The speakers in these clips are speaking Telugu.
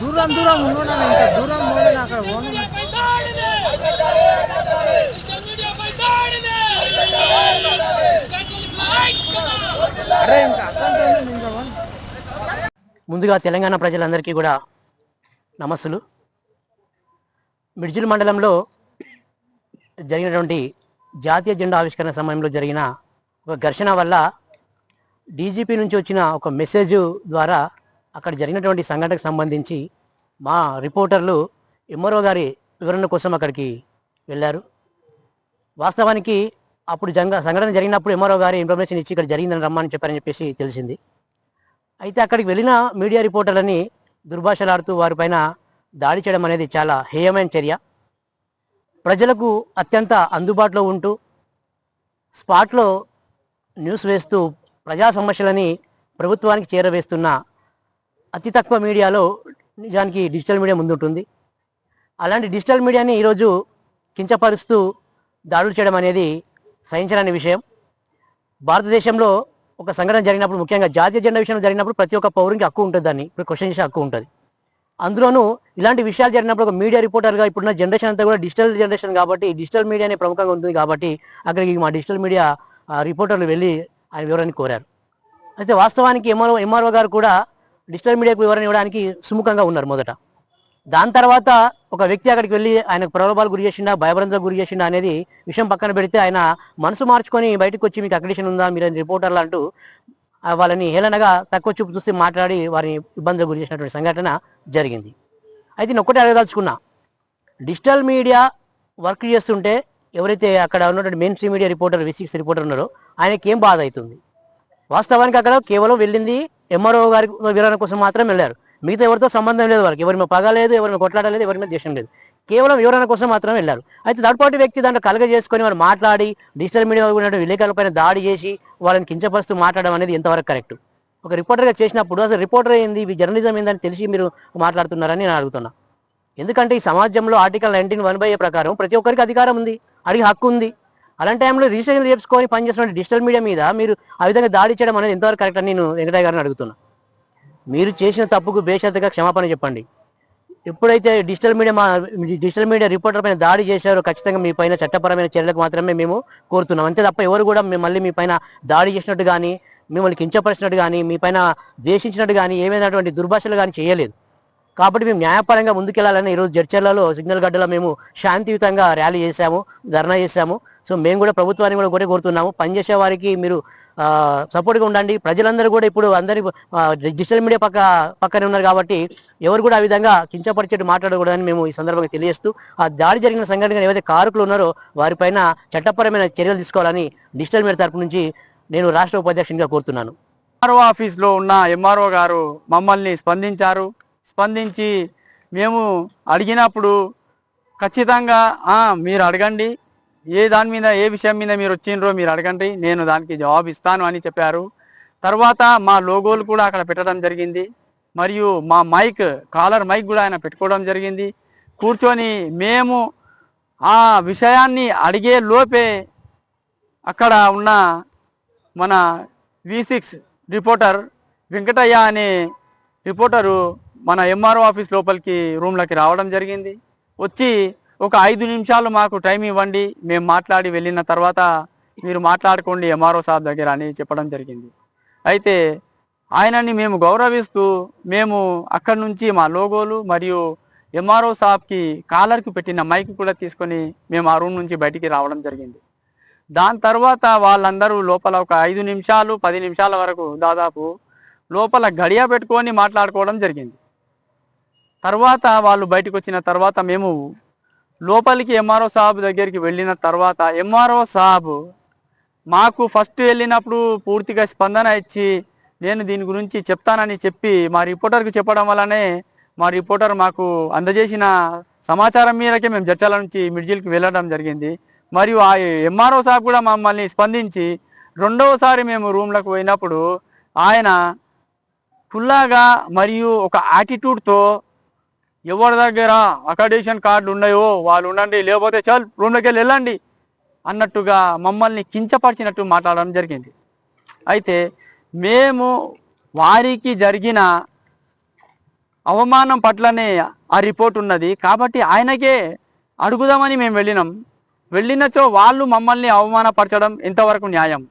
దూరం దూరం ఉండడం ఇంకా దూరం పోయిన అక్కడ అరే ఇంకా ముందుగా తెలంగాణ ప్రజలందరికీ కూడా నమస్సులు. మిడ్జిల్ మండలంలో జరిగినటువంటి జాతీయ జెండా ఆవిష్కరణ సమయంలో జరిగిన ఒక ఘర్షణ వల్ల డీజీపీ నుంచి వచ్చిన ఒక మెసేజ్ ద్వారా అక్కడ జరిగినటువంటి సంఘటనకు సంబంధించి మా రిపోర్టర్లు ఎంఆర్ఓ గారి వివరణ కోసం అక్కడికి వెళ్ళారు. వాస్తవానికి అప్పుడు జంగ సంఘటన జరిగినప్పుడు ఎంఆర్ఓ గారి ఇన్ఫర్మేషన్ ఇచ్చి ఇక్కడ జరిగిందని రమ్మని చెప్పారని చెప్పేసి తెలిసింది. అయితే అక్కడికి వెళ్ళిన మీడియా రిపోర్టర్లని దుర్భాషలాడుతూ వారిపైన దాడి చేయడం అనేది చాలా హేయమైన చర్య. ప్రజలకు అత్యంత అందుబాటులో ఉంటూ స్పాట్లో న్యూస్ వేస్తూ ప్రజా సమస్యలని ప్రభుత్వానికి చేరవేస్తున్న అతి తక్కువ మీడియాలో నిజానికి డిజిటల్ మీడియా ముందుంటుంది. అలాంటి డిజిటల్ మీడియాని ఈరోజు కించపరుస్తూ దాడులు చేయడం అనేది సహించరాని విషయం. భారతదేశంలో ఒక సంఘటన జరిగినప్పుడు ముఖ్యంగా జాతీయ జెండా విషయంలో జరిగినప్పుడు ప్రతి ఒక్క పౌరునికి హక్కు ఉంటుంది దాన్ని. ఇప్పుడు క్వశ్చన్ చేసే హక్కు ఉంటుంది. అందులోనూ ఇలాంటి విషయాలు జరిగినప్పుడు ఒక మీడియా రిపోర్టర్గా ఇప్పుడున్న జనరేషన్ అంతా కూడా డిజిటల్ జనరేషన్ కాబట్టి డిజిటల్ మీడియానే ప్రముఖంగా ఉంటుంది కాబట్టి అక్కడికి మా డిజిటల్ మీడియా రిపోర్టర్లు వెళ్ళి ఆయన వివరాన్ని కోరారు. అయితే వాస్తవానికి ఎంఆర్ఓ ఎంఆర్ఓ గారు కూడా డిజిటల్ మీడియాకు వివరణ ఇవ్వడానికి సుముఖంగా ఉన్నారు మొదట. దాని తర్వాత ఒక వ్యక్తి అక్కడికి వెళ్ళి ఆయనకు ప్రలోభాలు గురి చేసిండా భయభ్రాంతులకు గురి చేసిండా అనేది విషయం పక్కన పెడితే ఆయన మనసు మార్చుకొని బయటకు వచ్చి మీకు అక్రిడిషన్ ఉందా? మీరు రిపోర్టర్లు అంటూ వాళ్ళని హేళనగా తక్కువ చూపు చూసి మాట్లాడి వారిని ఇబ్బందులకు గురి చేసినటువంటి సంఘటన జరిగింది. అయితే నేను ఒక్కటే అడగదలుచుకున్నా. డిజిటల్ మీడియా వర్క్ చేస్తుంటే ఎవరైతే అక్కడ ఉన్నటువంటి mainstream media reporter V six reporter ఉన్నారో ఆయనకి ఏం బాధ అవుతుంది? వాస్తవానికి అక్కడ కేవలం వెళ్ళింది ఎంఆర్ఓ గారి వివరణ కోసం మాత్రం వెళ్ళారు. మిగతా ఎవరితో సంబంధం లేదు వాళ్ళకి. ఎవరి మీద పగ లేదు ఎవరి మీద కొట్లాడలేదు ఎవరి మీద దేశం లేదు. కేవలం వివరణ కోసం మాత్రం వెళ్ళారు. అయితే థర్డ్ పార్టీ వ్యక్తి దాంట్లో కలగ చేసుకొని వాళ్ళు మాట్లాడి డిజిటల్ మీడియా విలేకరులపైన దాడి చేసి వాళ్ళని కించపరుస్తూ మాట్లాడడం అనేది ఎంతవరకు కరెక్ట్? ఒక రిపోర్టర్గా చేసినప్పుడు అసలు రిపోర్టర్ ఏంది? ఇవి జర్నలిజం ఏందని తెలిసి మీరు మాట్లాడుతున్నారని నేను అడుగుతున్నా. ఎందుకంటే ఈ సమాజంలో ఆర్టికల్ నైన్టీన్ వన్ బై ప్రకారం ప్రతి ఒక్కరికి అధికారం ఉంది అడిగి హక్కు ఉంది. అలాంటి టైంలో రిజిస్ట్రేషన్ చేసుకొని పనిచేస్తున్న డిజిటల్ మీడియా మీద మీరు ఆ విధంగా దాడి చేయడం అనేది ఎంతవరకు కరెక్ట్ అని నేను వెంకటయ్య గారిని అడుగుతున్నా. మీరు చేసిన తప్పుకు బేషరతుగా క్షమాపణ చెప్పండి. ఎప్పుడైతే డిజిటల్ మీడియా మా డిజిటల్ మీడియా రిపోర్టర్ పైన దాడి చేశారో ఖచ్చితంగా మీ పైన చట్టపరమైన చర్యలకు మాత్రమే మేము కోరుతున్నాం. అంతే తప్ప ఎవరు కూడా మేము మళ్ళీ మీ పైన దాడి చేసినట్టు కానీ మిమ్మల్ని కించపరిచినట్టు కానీ మీ పైన ద్వేషించినట్టు కానీ ఏమైనటువంటి దుర్భాషలు కానీ చేయలేదు. కాబట్టి మేము న్యాయపరంగా ముందుకెళ్ళాలని ఈరోజు జడ్చర్లలో సిగ్నల్ గడ్డలో మేము శాంతియుతంగా ర్యాలీ చేశాము ధర్నా చేశాము. సో మేము కూడా ప్రభుత్వాన్ని కూడా ఒకటే కోరుతున్నాము. పనిచేసే వారికి మీరు సపోర్ట్గా ఉండండి. ప్రజలందరూ కూడా ఇప్పుడు అందరి డిజిటల్ మీడియా పక్క పక్కనే ఉన్నారు కాబట్టి ఎవరు కూడా ఆ విధంగా కించపరిచేట్టు మాట్లాడకూడదని మేము ఈ సందర్భంగా తెలియజేస్తూ ఆ దాడి జరిగిన సంఘటన ఏవైతే కారకులు ఉన్నారో వారిపైన చట్టపరమైన చర్యలు తీసుకోవాలని డిజిటల్ మీడియా తరపు నుంచి నేను రాష్ట్ర ఉపాధ్యక్షునిగా కోరుతున్నాను. ఎంఆర్ఓ ఆఫీస్లో ఉన్న ఎంఆర్ఓ గారు మమ్మల్ని స్పందించారు. స్పందించి మేము అడిగినప్పుడు ఖచ్చితంగా మీరు అడగండి. ఏ దాని మీద ఏ విషయం మీద మీరు వచ్చిండ్రో మీరు అడగండి. నేను దానికి జవాబు ఇస్తాను అని చెప్పారు. తర్వాత మా లోగోలు కూడా అక్కడ పెట్టడం జరిగింది. మరియు మా మైక్ కాలర్ మైక్ కూడా ఆయన పెట్టుకోవడం జరిగింది. కూర్చొని మేము ఆ విషయాన్ని అడిగే లోపే అక్కడ ఉన్న మన వి సిక్స్ రిపోర్టర్ వెంకటయ్య అనే రిపోర్టరు మన ఎంఆర్ఓ ఆఫీస్ లోపలికి రూమ్లోకి రావడం జరిగింది. వచ్చి ఒక ఐదు నిమిషాలు మాకు టైం ఇవ్వండి మేము మాట్లాడి వెళ్ళిన తర్వాత మీరు మాట్లాడుకోండి ఎంఆర్ఓ సాబ్ దగ్గర అని చెప్పడం జరిగింది. అయితే ఆయనని మేము గౌరవిస్తూ మేము అక్కడి నుంచి మా లోగోలు మరియు ఎంఆర్ఓ సాబ్కి కాలర్కి పెట్టిన మైక్ కూడా తీసుకొని మేము ఆ రూమ్ నుంచి బయటికి రావడం జరిగింది. దాని తర్వాత వాళ్ళందరూ లోపల ఒక ఐదు నిమిషాలు పది నిమిషాల వరకు దాదాపు లోపల గడియ పెట్టుకొని మాట్లాడుకోవడం జరిగింది. తర్వాత వాళ్ళు బయటకు వచ్చిన తర్వాత మేము లోపలికి ఎంఆర్ఓ సాబ్ దగ్గరికి వెళ్ళిన తర్వాత ఎంఆర్ఓ సాబ్ మాకు ఫస్ట్ వెళ్ళినప్పుడు పూర్తిగా స్పందన ఇచ్చి నేను దీని గురించి చెప్తానని చెప్పి మా రిపోర్టర్కి చెప్పడం వల్లనే మా రిపోర్టర్ మాకు అందజేసిన సమాచారం మేరకే మేము జడ్చాల నుంచి మిడ్జిల్కి వెళ్ళడం జరిగింది. మరియు ఆ ఎంఆర్ఓ సాబ్ కూడా మమ్మల్ని స్పందించి రెండవసారి మేము రూమ్లకు పోయినప్పుడు ఆయన ఫుల్లాగా మరియు ఒక యాటిట్యూడ్తో ఎవరి దగ్గర అకాడేషన్ కార్డులు ఉన్నాయో వాళ్ళు ఉండండి లేకపోతే చాలు రూమ్లోకి వెళ్ళి వెళ్ళండి అన్నట్టుగా మమ్మల్ని కించపరిచినట్టు మాట్లాడడం జరిగింది. అయితే మేము వారికి జరిగిన అవమానం పట్లనే ఆ రిపోర్ట్ ఉన్నది. కాబట్టి ఆయనకే అడుగుదామని మేము వెళ్ళినాం. వెళ్ళినచో వాళ్ళు మమ్మల్ని అవమానపరచడం ఎంతవరకు న్యాయం?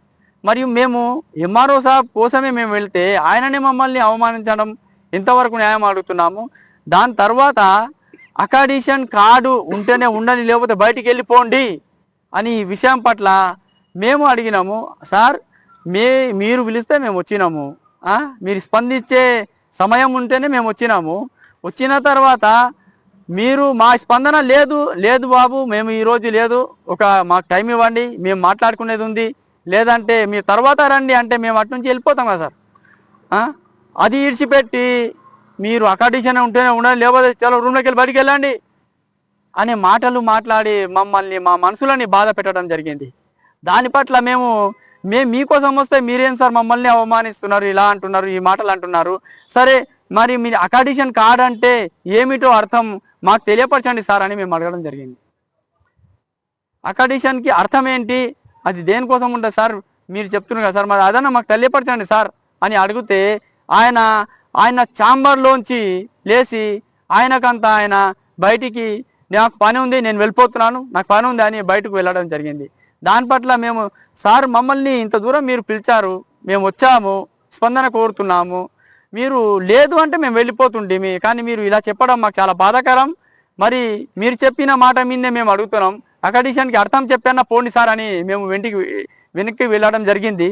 మరియు మేము ఎంఆర్ఓ సాబ్ కోసమే మేము వెళ్తే ఆయననే మమ్మల్ని అవమానించడం ఎంతవరకు న్యాయం అడుగుతున్నాము? దాని తర్వాత అకాడిషన్ కార్డు ఉంటేనే ఉండని లేకపోతే బయటికి వెళ్ళిపోండి అని ఈ విషయం పట్ల మేము అడిగినాము. సార్ మే మీరు పిలిస్తే మేము వచ్చినాము. మీరు స్పందించే సమయం ఉంటేనే మేము వచ్చినాము. వచ్చిన తర్వాత మీరు మా స్పందన లేదు లేదు బాబు మేము ఈరోజు లేదు. ఒక మాకు టైం ఇవ్వండి మేము మాట్లాడుకునేది ఉంది. లేదంటే మీరు తర్వాత రండి అంటే మేము అటు నుంచి వెళ్ళిపోతాం కదా సార్. అది ఇడిచిపెట్టి మీరు అకాడిషన్ ఉంటేనే ఉండాలి లేకపోతే చాలా రూమ్లోకి వెళ్ళి బయటికి వెళ్ళండి అనే మాటలు మాట్లాడి మమ్మల్ని మా మనసులని బాధ పెట్టడం జరిగింది. దాని పట్ల మేము మేము మీకోసం వస్తే మీరేం సార్ మమ్మల్ని అవమానిస్తున్నారు ఇలా అంటున్నారు ఈ మాటలు అంటున్నారు? సరే మరి మీరు అకాడిషన్ కార్డ్ అంటే ఏమిటో అర్థం మాకు తెలియపరచండి సార్ అని మేము అడగడం జరిగింది. అకాడిషన్కి అర్థం ఏంటి? అది దేనికోసం ఉంటుంది సార్? మీరు చెప్తున్నారు కదా సార్ మరి అదన్నా మాకు తెలియపరచండి సార్ అని అడిగితే ఆయన ఆయన ఛాంబర్లోంచి లేచి ఆయనకంత ఆయన బయటికి నాకు పని ఉంది నేను వెళ్ళిపోతున్నాను నాకు పని ఉంది అని బయటకు వెళ్ళడం జరిగింది. దాని పట్ల మేము సార్ మమ్మల్ని ఇంత దూరం మీరు పిలిచారు మేము వచ్చాము స్పందన కోరుతున్నాము మీరు లేదు అంటే మేము వెళ్ళిపోతుండేమి కానీ మీరు ఇలా చెప్పడం మాకు చాలా బాధాకరం. మరి మీరు చెప్పిన మాట మీదే మేము అడుగుతున్నాం. అకాడిషన్కి అర్థం చెప్పానా పోండి సార్ అని మేము వెంటికి వెనక్కి వెళ్ళడం జరిగింది.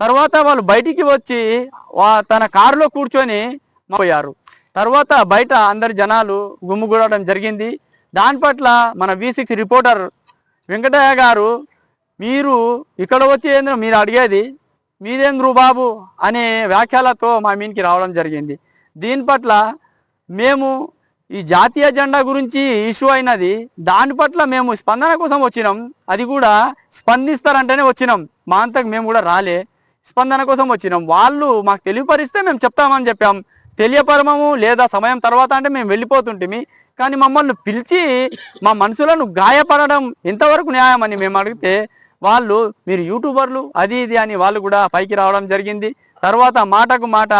తర్వాత వాళ్ళు బయటికి వచ్చి వా- తన కారులో కూర్చొని పోయారు తర్వాత బయట అందరి జనాలు గుమ్ముగూడడం జరిగింది. దాని పట్ల మన వి సిక్స్ రిపోర్టర్ వెంకటయ్య గారు మీరు ఇక్కడ వచ్చి ఏంద్ర మీరు అడిగేది మీదేంద్రు బాబు? అనే వ్యాఖ్యలతో మా మీనికి రావడం జరిగింది. దీని పట్ల మేము ఈ జాతీయ జెండా గురించి ఇష్యూ అయినది దాని పట్ల మేము స్పందన కోసం వచ్చినాం. అది కూడా స్పందిస్తారంటేనే వచ్చినాం. మా అంతకు మేము కూడా రాలే. స్పందన కోసం వచ్చినాం. వాళ్ళు మాకు తెలియపరిస్తే మేము చెప్తామని చెప్పాం. తెలియపరమము లేదా సమయం తర్వాత అంటే మేము వెళ్ళిపోతుంటిమి. కానీ మమ్మల్ని పిలిచి మా మనసులను గాయపడడం ఎంతవరకు న్యాయమని మేము అడిగితే వాళ్ళు మీరు యూట్యూబర్లు అది ఇది అని వాళ్ళు కూడా పైకి రావడం జరిగింది. తర్వాత మాటకు మాట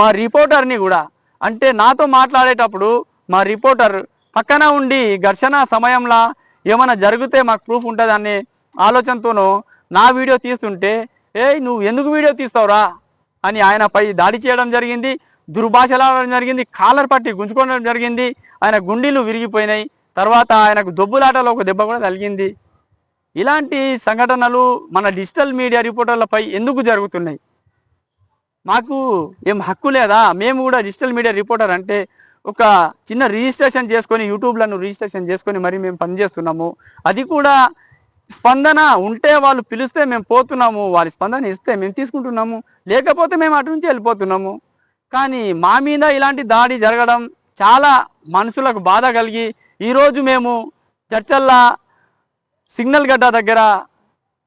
మా రిపోర్టర్ని కూడా అంటే నాతో మాట్లాడేటప్పుడు మా రిపోర్టర్ పక్కన ఉండి ఘర్షణ సమయంలో ఏమైనా జరిగితే మాకు ప్రూఫ్ ఉంటుంది అనే ఆలోచనతోనూ నా వీడియో తీస్తుంటే ఏయ్ నువ్వు ఎందుకు వీడియో తీస్తావురా? అని ఆయనపై దాడి చేయడం జరిగింది దుర్భాషలాడడం జరిగింది కాలర్ పట్టి గుంజుకోవడం జరిగింది ఆయన గుండీలు విరిగిపోయినాయి తర్వాత ఆయనకు దొబ్బులాటలో ఒక దెబ్బ కూడా తగిలింది. ఇలాంటి సంఘటనలు మన డిజిటల్ మీడియా రిపోర్టర్లపై ఎందుకు జరుగుతున్నాయి? మాకు ఏం హక్కు లేదా? మేము కూడా డిజిటల్ మీడియా రిపోర్టర్ అంటే ఒక చిన్న రిజిస్ట్రేషన్ చేసుకొని యూట్యూబ్లను రిజిస్ట్రేషన్ చేసుకొని మరి మేము పనిచేస్తున్నాము. అది కూడా స్పందన ఉంటే వాళ్ళు పిలిస్తే మేము పోతున్నాము వారి స్పందన ఇస్తే మేము తీసుకుంటున్నాము లేకపోతే మేము అటు నుంచి వెళ్ళిపోతున్నాము. కానీ మా మీద ఇలాంటి దాడి జరగడం చాలా మనుషులకు బాధ కలిగి ఈరోజు మేము చర్చల్లా సిగ్నల్ గడ్డ దగ్గర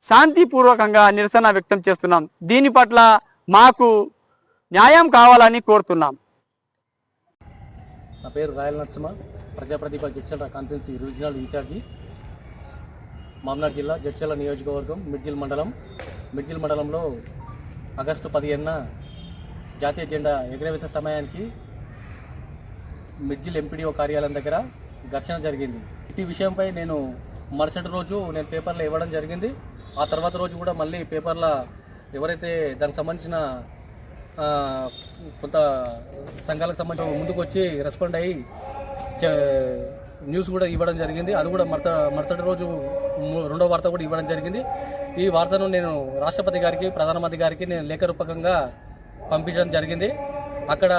శాంతిపూర్వకంగా నిరసన వ్యక్తం చేస్తున్నాం. దీని పట్ల మాకు న్యాయం కావాలని కోరుతున్నాం. నా పేరు Rayal Narasimha. ప్రజాప్రతిభ Jadcherla constituency regional in charge మామనాడు జిల్లా జడ్చల నియోజకవర్గం మిడ్జిల్ మండలం. మిడ్జిల్ మండలంలో ఆగస్టు పదిహేనున జాతీయ జెండా ఎగరవేసే సమయానికి మిడ్జిల్ ఎంపీడీఓ కార్యాలయం దగ్గర ఘర్షణ జరిగింది. ఈ విషయంపై నేను మరుసటి రోజు నేను పేపర్లో ఇవ్వడం జరిగింది. ఆ తర్వాత రోజు కూడా మళ్ళీ పేపర్లో ఎవరైతే దానికి సంబంధించిన కొంత సంఘాలకు సంబంధించిన ముందుకు వచ్చి రెస్పాండ్ అయ్యి న్యూస్ కూడా ఇవ్వడం జరిగింది. అది కూడా మరత మరుసటి రోజు రెండో వార్త కూడా ఇవ్వడం జరిగింది. ఈ వార్తను నేను రాష్ట్రపతి గారికి ప్రధానమంత్రి గారికి నేను లేఖ రూపకంగా పంపించడం జరిగింది. అక్కడ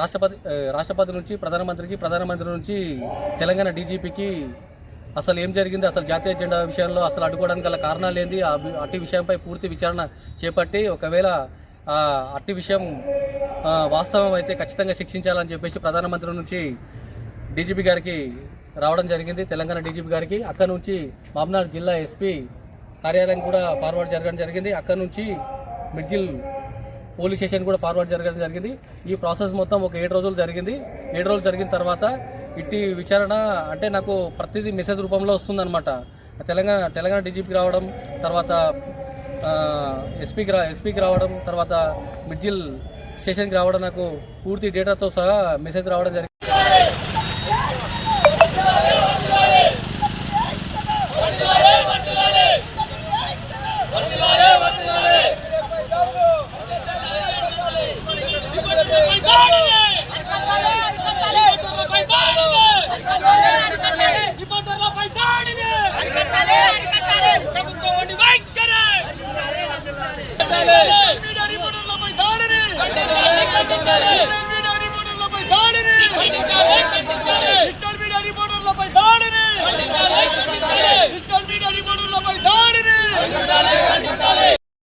రాష్ట్రపతి రాష్ట్రపతి నుంచి ప్రధానమంత్రికి ప్రధానమంత్రి నుంచి తెలంగాణ డీజీపీకి అసలు ఏం జరిగింది అసలు జాతీయ జెండా విషయంలో అసలు అడ్డుకోవడానికి గల కారణాలు ఏంది ఆ అట్టి విషయంపై పూర్తి విచారణ చేపట్టి ఒకవేళ అట్టి విషయం వాస్తవం అయితే ఖచ్చితంగా శిక్షించాలని చెప్పేసి ప్రధానమంత్రి నుంచి డీజీపీ గారికి రావడం జరిగింది. తెలంగాణ డీజీపీ గారికి అక్కడ నుంచి మామ్నార్ జిల్లా ఎస్పీ కార్యాలయం కూడా ఫార్వర్డ్ జరగడం జరిగింది. అక్కడ నుంచి మిడ్జిల్ పోలీస్ స్టేషన్ కూడా ఫార్వర్డ్ జరగడం జరిగింది. ఈ ప్రాసెస్ మొత్తం ఒక ఏడు రోజులు జరిగింది. ఏడు రోజులు జరిగిన తర్వాత ఇట్టి విచారణ అంటే నాకు ప్రతిదీ మెసేజ్ రూపంలో వస్తుందన్నమాట. తెలంగాణ తెలంగాణ డీజీపీకి రావడం తర్వాత ఎస్పీకి రా ఎస్పీకి రావడం తర్వాత మిడ్జిల్ స్టేషన్కి రావడం నాకు పూర్తి డేటాతో సహా మెసేజ్ రావడం జరిగింది. రిపోర్టర్లపై దాడిని రిపోర్టర్లపై